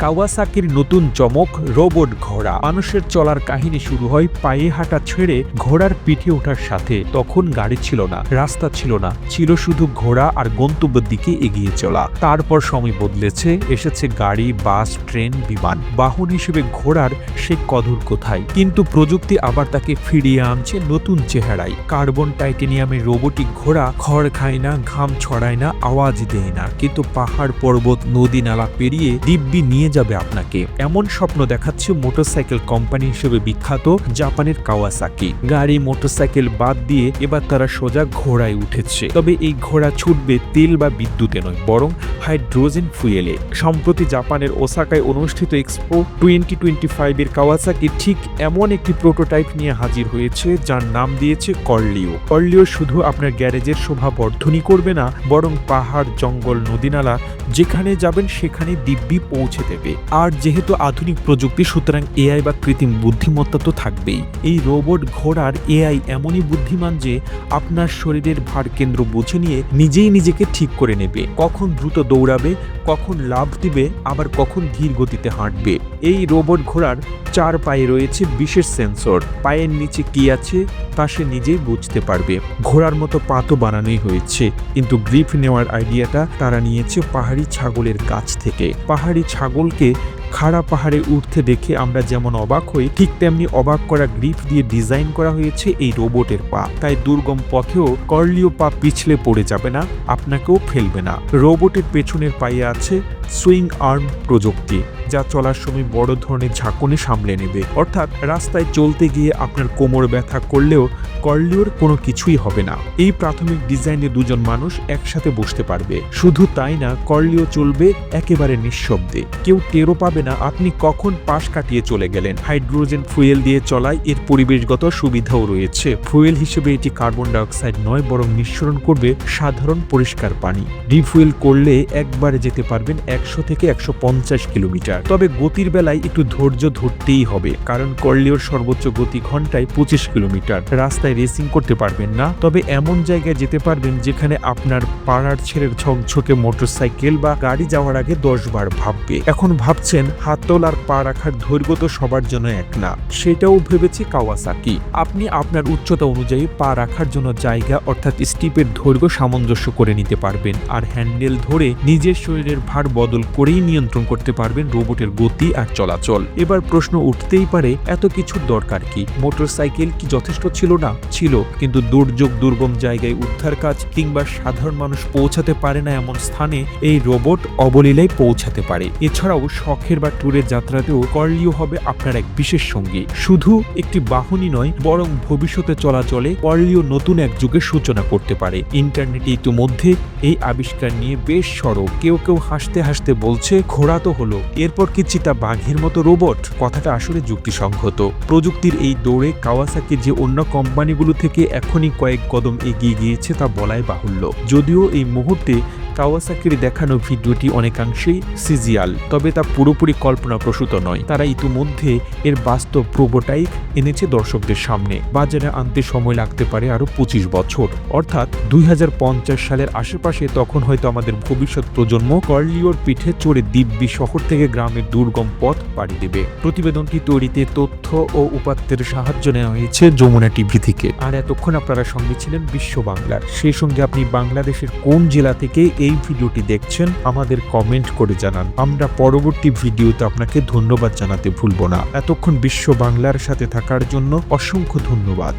কাওয়াসাকির নতুন চমক, রোবট ঘোড়া। মানুষের চলার কাহিনী শুরু হয় পায়ে হাঁটা ছেড়ে ঘোড়ার পিঠে ওঠার সাথে। তখন গাড়ি ছিল না, রাস্তা ছিল না, ছিল শুধু ঘোড়া আর গন্তব্যের দিকে এগিয়ে চলা। তারপর সময় বদলেছে, এসেছে গাড়ি, বাস, ট্রেন, বিমান। বাহন হিসেবে ঘোড়ার সে কদর কোথায়? কিন্তু প্রযুক্তি আবার তাকে ফিরিয়ে আনছে নতুন চেহারায়। কার্বন টাইটেনিয়ামের রোবোটিক ঘোড়া খড় খায় না, ঘাম ছড়ায় না, আওয়াজ দেয় না। কিন্তু পাহাড়, পর্বত, নদী, নালা পেরিয়ে দিব্যি নিয়ে যাবে আপনাকে। এমন স্বপ্ন দেখাচ্ছে মোটরসাইকেল কোম্পানি হিসেবে বিখ্যাত জাপানের কাওয়াসাকি। গাড়ি, মোটরসাইকেল বাদ দিয়ে এবার তারা সোজা ঘোড়ায় উঠেছে। তবে এই ঘোড়া ছুটবে তেল বা বিদ্যুতে নয়, বরং হাইড্রোজেন ফুয়েলে। সম্প্রতি জাপানের ওসাকায় অনুষ্ঠিত এক্সপো টোয়েন্টি টোয়েন্টি ফাইভের কাওয়াসাকি ঠিক এমন একটি প্রোটোটাইপ নিয়ে হাজির হয়েছে, যার নাম দিয়েছে কর্লিও। কর্লিও শুধু আপনার গ্যারেজের শোভা বর্ধনই করবে না, বরং পাহাড়, জঙ্গল, নদীনালা, যেখানে যাবেন সেখানে দিব্যি পৌঁছে দেবে। আর যেহেতু আধুনিক প্রযুক্তি, সুতরাং এআই বা কৃত্রিম বুদ্ধিমত্তা তো থাকবেই। এই রোবট ঘোড়ার এআই এমনই বুদ্ধিমান যে আপনার শরীরের ভার কেন্দ্র বুঝে নিয়ে নিজেই নিজেকে ঠিক করে নেবে। কখন দ্রুত দৌড়াবে, কখন লাভ দিবে, আবার কখন ধীর গতিতে হাঁটবে। এই রোবট ঘোড়ার চার পায়ে রয়েছে বিশেষ সেন্সর। পায়ের নিচে কি আছে, তা সে নিজেই বুঝতে পারবে। ঘোড়ার মতো পা তো বানানোই হয়েছে, কিন্তু গ্রিপ নেওয়ার আইডিয়াটা তারা নিয়েছে পাহাড়ি ছাগলের কাছ থেকে। পাহাড়ি ছাগলকে খাড়া পাহাড়ে উঠতে দেখে আমরা যেমন অবাক হই, ঠিক তেমনি অবাক করা গ্রিপ দিয়ে ডিজাইন করা হয়েছে এই রোবটের পা। তাই দুর্গম পথেও কর্লিও পা পিছলে পড়ে যাবে না, আপনাকেও ফেলবে না। রোবটের পেছনের পায়ে আছে সুইং আর্ম প্রযুক্তি, যা চলার সময় বড় ধরনের ঝাঁকুনি সামলে নেবে। অর্থাৎ রাস্তায় চলতে গিয়ে আপনার কোমর ব্যথা করলেও কর্লিওর কোনো কিছুই হবে না। এই প্রাথমিক ডিজাইনে দুজন মানুষ একসাথে বসতে পারবে। শুধু তাই না, কর্লিও চলবে একেবারে নিঃশব্দে। কেউ টেরও পাবে না আপনি কখন পাশ কাটিয়ে চলে গেলেন। হাইড্রোজেন ফুয়েল দিয়ে চলায় এর পরিবেশগত সুবিধাও রয়েছে। ফুয়েল হিসেবে এটি কার্বন ডাইঅক্সাইড নয়, বরং নিঃসরণ করবে সাধারণ পরিষ্কার পানি। রিফুয়েল করলে একবারে যেতে পারবেন একশো থেকে একশো পঞ্চাশ কিলোমিটার। তবে গতির বেলায় একটু ধৈর্য ধরতেই হবে, কারণ কর্লিওর সর্বোচ্চ গতি ঘন্টায় পঁচিশ কিলোমিটার। রাস্তায় রেসিং করতে পারবেন না, তবে এমন জায়গায় যেতে পারবেন যেখানে আপনার পাড়ার ছেলের ঝকঝকে মোটরসাইকেল বা গাড়ি যাওয়ার আগে দশ বার ভাববে। এখন ভাবছেন, হাতল আর পা রাখার দৈর্ঘ্য তো সবার জন্য এক না। সেটাও ভেবেছে কাওয়াসাকি। আপনি আপনার উচ্চতা অনুযায়ী পা রাখার জন্য জায়গা অর্থাৎ স্টিপের দৈর্ঘ্য সামঞ্জস্য করে নিতে পারবেন, আর হ্যান্ডেল ধরে নিজের শরীরের ভার বদল করেই নিয়ন্ত্রণ করতে পারবেন রোবটের গতি আর চলাচল। এবার প্রশ্ন উঠতেই পারে, এত কিছুর দরকার কি? মোটরসাইকেল কি যথেষ্ট ছিল না? ছিল, কিন্তু দুর্যোগ, দুর্গম জায়গায় উদ্ধার কাজ কিংবা সাধারণ মানুষ পৌঁছাতে পারে না এমন স্থানে এই রোবট অবলীলায় পৌঁছাতে পারে। এছাড়াও শখের বা ট্যুরের যাত্রাতেও কর্লিও হবে আপনার এক বিশেষ সঙ্গী। শুধু একটি বাহনই নয়, বরং ভবিষ্যতে চলাচলে কর্লিও নতুন এক যুগের সূচনা করতে পারে। ইন্টারনেটে ইতিমধ্যে এই আবিষ্কার নিয়ে বেশ সরব। কেউ কেউ হাসতে হাসতে বলছে, ঘোড়া তো হলো। এরপর কি চিতা বাঘের মতো রোবট। কথাটা আসলে যুক্তিসঙ্গত। প্রযুক্তির এই দৌড়ে কাওয়াসাকি যে অন্য কোম্পানিগুলো থেকে এখনই কয়েক কদম এগিয়ে গিয়েছে তা বলাই বাহুল্য। যদিও এই মুহূর্তে কাওয়াসাকির দেখানো ভিডিওটি অনেকাংশেই সিজিয়াল, তবে তা পুরোপুরি কল্পনাপ্রসূত নয়। তারা ইতিমধ্যে এর বাস্তব প্রোবোটাইপ এনেছে দর্শকদের সামনে। বাজারে আনতে সময় লাগতে পারে আরও পঁচিশ বছর। অর্থাৎ দুই হাজার পঞ্চাশ সালের আশেপাশে তখন হয়তো আমাদের ভবিষ্যৎ প্রজন্ম, কর্লিওর পিঠে চড়ে দিব্যি শহর থেকে গ্রামের দুর্গম পথ পাড়ি দেবে। প্রতিবেদনটি তৈরিতে তথ্য ও উপাত্তের সাহায্য নেওয়া হয়েছে যমুনা টিভি থেকে। আর এতক্ষণ আপনারা সঙ্গে ছিলেন বিশ্ব বাংলার। সেই সঙ্গে আপনি বাংলাদেশের কোন জেলা থেকে এই ভিডিওটি দেখছেন, আমাদের কমেন্ট করে জানান। আমরা পরবর্তী ভিডিওতে আপনাকে ধন্যবাদ জানাতে ভুলব না। এতক্ষণ বিশ্ব বাংলার সাথে থাকার জন্য অসংখ্য ধন্যবাদ।